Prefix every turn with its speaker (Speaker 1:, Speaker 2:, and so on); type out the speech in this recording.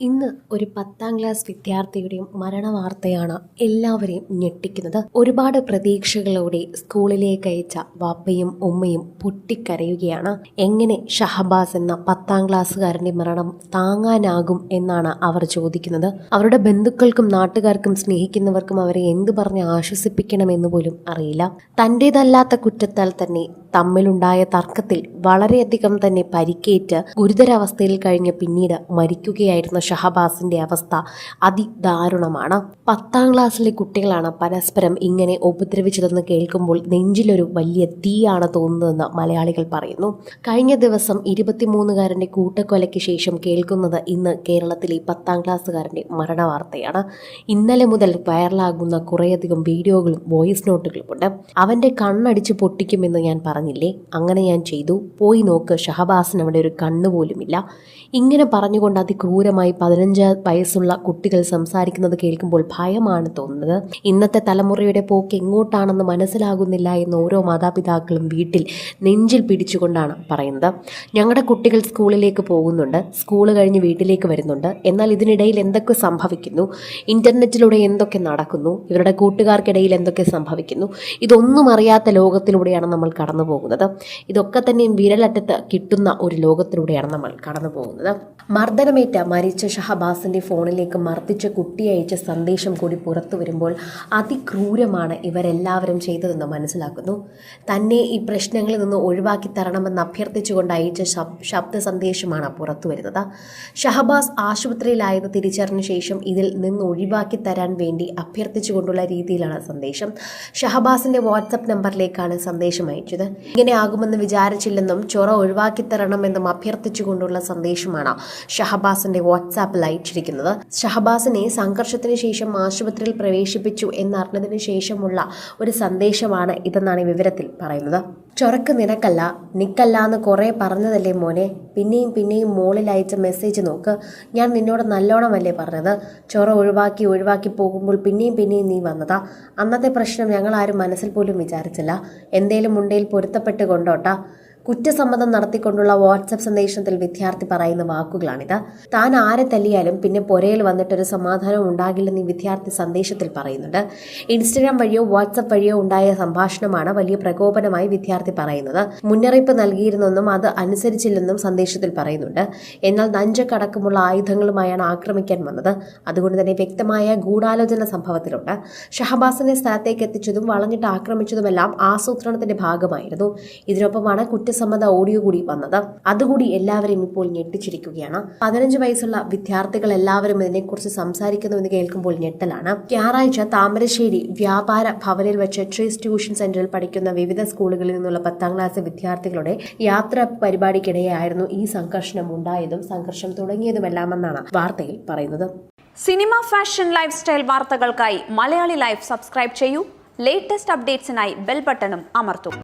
Speaker 1: ഇന്ന് ഒരു പത്താം ക്ലാസ് വിദ്യാർത്ഥിയുടെയും മരണവാർത്തയാണ് എല്ലാവരെയും ഞെട്ടിക്കുന്നത്. ഒരുപാട് പ്രതീക്ഷകളോടെ സ്കൂളിലേക്ക് അയച്ച വാപ്പയും ഉമ്മയും പൊട്ടിക്കരയുകയാണ്. എങ്ങനെ ഷഹബാസ് എന്ന പത്താം ക്ലാസ്സുകാരന്റെ മരണം താങ്ങാനാകും എന്നാണ് അവർ ചോദിക്കുന്നത്. അവരുടെ ബന്ധുക്കൾക്കും നാട്ടുകാർക്കും സ്നേഹിക്കുന്നവർക്കും അവരെ എന്തു പറഞ്ഞ് ആശ്വസിപ്പിക്കണമെന്ന് പോലും അറിയില്ല. തന്റേതല്ലാത്ത കുറ്റത്താൽ തന്നെ തമ്മിലുണ്ടായ തർക്കത്തിൽ വളരെയധികം തന്നെ പരിക്കേറ്റ് ഗുരുതരാവസ്ഥയിൽ കഴിഞ്ഞ് പിന്നീട് മരിക്കുകയായിരുന്ന ഷഹബാസിന്റെ അവസ്ഥ അതിദാരുണമാണ്. പത്താം ക്ലാസ്സിലെ കുട്ടികളാണ് പരസ്പരം ഇങ്ങനെ ഉപദ്രവിച്ചതെന്ന് കേൾക്കുമ്പോൾ നെഞ്ചിലൊരു വലിയ തീയാണ് തോന്നുന്നതെന്ന് മലയാളികൾ പറയുന്നു. കഴിഞ്ഞ ദിവസം ഇരുപത്തിമൂന്നുകാരന്റെ കൂട്ടക്കൊലയ്ക്ക് ശേഷം കേൾക്കുന്നത് ഇന്ന് കേരളത്തിലെ പത്താം ക്ലാസ്സുകാരന്റെ മരണവാർത്തയാണ്. ഇന്നലെ മുതൽ വൈറലാകുന്ന കുറേയധികം വീഡിയോകളും വോയിസ് നോട്ടുകളുമുണ്ട്. അവന്റെ കണ്ണടിച്ച് പൊട്ടിക്കുമെന്ന് ഞാൻ പറഞ്ഞില്ലേ? അങ്ങനെ ഞാൻ ചെയ്തു. പോയി നോക്ക് ഷഹബാസിന് അവിടെ ഒരു കണ്ണ് പോലുമില്ല. ഇങ്ങനെ പറഞ്ഞുകൊണ്ട് അതിക്രൂരമായി പതിനഞ്ച് വയസ്സുള്ള കുട്ടികൾ സംസാരിക്കുന്നത് കേൾക്കുമ്പോൾ ഭയമാണ് തോന്നുന്നത്. ഇന്നത്തെ തലമുറയുടെ പോക്ക് എങ്ങോട്ടാണെന്ന് മനസ്സിലാകുന്നില്ല എന്ന് ഓരോ മാതാപിതാക്കളും വീട്ടിൽ നെഞ്ചിൽ പിടിച്ചുകൊണ്ടാണ് പറയുന്നത്. ഞങ്ങളുടെ കുട്ടികൾ സ്കൂളിലേക്ക് പോകുന്നുണ്ട്. സ്കൂൾ കഴിഞ്ഞ് വീട്ടിലേക്ക് വരുന്നുണ്ട്. എന്നാൽ ഇതിനിടയിൽ എന്തൊക്കെ സംഭവിക്കുന്നു? ഇന്റർനെറ്റിലൂടെ എന്തൊക്കെ നടക്കുന്നു? ഇവരുടെ കൂട്ടുകാർക്കിടയിൽ എന്തൊക്കെ സംഭവിക്കുന്നു? ഇതൊന്നും അറിയാത്ത ലോകത്തിലൂടെയാണ് നമ്മൾ കടന്നു പോകുന്നത് ഇതൊക്കെ തന്നെയും വിരലറ്റത്ത് കിട്ടുന്ന ഒരു ലോകത്തിലൂടെയാണ് നമ്മൾ കടന്നു പോകുന്നത് മർദ്ദനമേറ്റ മരിച്ച ഷഹബാസിന്റെ ഫോണിലേക്ക് മർദ്ദിച്ച കുട്ടി അയച്ച സന്ദേശം കൂടി പുറത്തു വരുമ്പോൾ അതിക്രൂരമാണ് ഇവരെല്ലാവരും ചെയ്തതെന്ന് മനസ്സിലാക്കുന്നു. തന്നെ ഈ പ്രശ്നങ്ങളിൽ നിന്ന് ഒഴിവാക്കി തരണമെന്ന് അഭ്യർത്ഥിച്ചുകൊണ്ട് അയച്ച ശബ്ദ സന്ദേശമാണ് പുറത്തു വരുന്നത്. ഷഹബാസ് ആശുപത്രിയിലായത് തിരിച്ചറിഞ്ഞ ശേഷം ഇതിൽ നിന്ന് ഒഴിവാക്കി തരാൻ വേണ്ടി അഭ്യർത്ഥിച്ചുകൊണ്ടുള്ള രീതിയിലാണ് സന്ദേശം. ഷഹബാസിന്റെ വാട്സപ്പ് നമ്പറിലേക്കാണ് സന്ദേശം അയച്ചത്. ഇങ്ങനെ ആകുമെന്ന് വിചാരിച്ചില്ലെന്നും ചൊറ ഒഴിവാക്കി തരണമെന്നും അഭ്യർത്ഥിച്ചുകൊണ്ടുള്ള സന്ദേശമാണ് ഷഹബാസിന്റെ വാട്സാപ്പിൽ അയച്ചിരിക്കുന്നത്. ഷഹബാസിനെ സംഘർഷത്തിന് ശേഷം ആശുപത്രിയിൽ പ്രവേശിപ്പിച്ചു എന്നറിഞ്ഞതിന് ശേഷമുള്ള ഒരു സന്ദേശമാണ് ഇതെന്നാണ് വിവരത്തിൽ പറയുന്നത്. ചൊറക്ക് നിനക്കല്ല നിക്കല്ല എന്ന് കുറേ പറഞ്ഞതല്ലേ മോനെ? പിന്നെയും പിന്നെയും മോളിൽ അയച്ച മെസ്സേജ് നോക്ക്. ഞാൻ നിന്നോട് നല്ലോണമല്ലേ പറഞ്ഞത്? ചൊറ ഒഴിവാക്കി ഒഴിവാക്കി പോകുമ്പോൾ പിന്നെയും പിന്നെയും നീ വന്നതാ? അന്നത്തെ പ്രശ്നം ഞങ്ങൾ ആരും മനസ്സിൽ പോലും വിചാരിച്ചില്ല. എന്തേലും ഉണ്ടേൽ പൊരുത്തപ്പെട്ട് കൊണ്ടോട്ടാ കുറ്റസമ്മതം നടത്തിക്കൊണ്ടുള്ള വാട്സപ്പ് സന്ദേശത്തിൽ വിദ്യാർത്ഥി പറയുന്ന വാക്കുകളാണിത്. താൻ ആരെ തല്ലിയാലും പിന്നെ പൊരയിൽ വന്നിട്ടൊരു സമാധാനം ഉണ്ടാകില്ലെന്ന് ഈ വിദ്യാർത്ഥി സന്ദേശത്തിൽ പറയുന്നുണ്ട്. ഇൻസ്റ്റഗ്രാം വഴിയോ വാട്സപ്പ് വഴിയോ ഉണ്ടായ സംഭാഷണമാണ് വലിയ പ്രകോപനമായി വിദ്യാർത്ഥി പറയുന്നത്. മുന്നറിയിപ്പ് നൽകിയിരുന്നെന്നും അത് അനുസരിച്ചില്ലെന്നും സന്ദേശത്തിൽ പറയുന്നുണ്ട്. എന്നാൽ നഞ്ചക്കടക്കമുള്ള ആയുധങ്ങളുമായാണ് ആക്രമിക്കാൻ വന്നത്. അതുകൊണ്ട് തന്നെ വ്യക്തമായ ഗൂഢാലോചന സംഭവത്തിലുണ്ട്. ഷഹബാസിനെ സ്ഥലത്തേക്ക് എത്തിച്ചതും വളഞ്ഞിട്ട് ആക്രമിച്ചതുമെല്ലാം ആസൂത്രണത്തിന്റെ ഭാഗമായിരുന്നു. ഇതിനൊപ്പമാണ് കുറ്റസമ്മത ഓഡിയോ കൂടി വന്നത്. അതുകൂടി എല്ലാവരെയും ഇപ്പോൾ ഞെട്ടിച്ചിരിക്കുകയാണ്. പതിനഞ്ച് വയസ്സുള്ള വിദ്യാർത്ഥികൾ എല്ലാവരും ഇതിനെക്കുറിച്ച് സംസാരിക്കുന്നു എന്ന് കേൾക്കുമ്പോൾ ഞെട്ടലാണ്. ഞായറാഴ്ച താമരശ്ശേരി വ്യാപാര ഭവനിൽ വെച്ച് ട്രീസ് ട്യൂഷൻ സെന്ററിൽ പഠിക്കുന്ന വിവിധ സ്കൂളുകളിൽ നിന്നുള്ള പത്താം ക്ലാസ് വിദ്യാർത്ഥികളുടെ യാത്ര പരിപാടിക്കിടെയായിരുന്നു ഈ സംഘർഷം ഉണ്ടായതും സംഘർഷം തുടങ്ങിയതുമെല്ലാമെന്നാണ് വാർത്തയിൽ പറയുന്നത്.
Speaker 2: സിനിമ ഫാഷൻ ലൈഫ് സ്റ്റൈൽ വാർത്തകൾക്കായി മലയാളി ലൈഫ് സബ്സ്ക്രൈബ് ചെയ്യൂ. ലേറ്റസ്റ്റ് അപ്ഡേറ്റ്സിനായി ബെൽ ബട്ടണും അമർത്തും.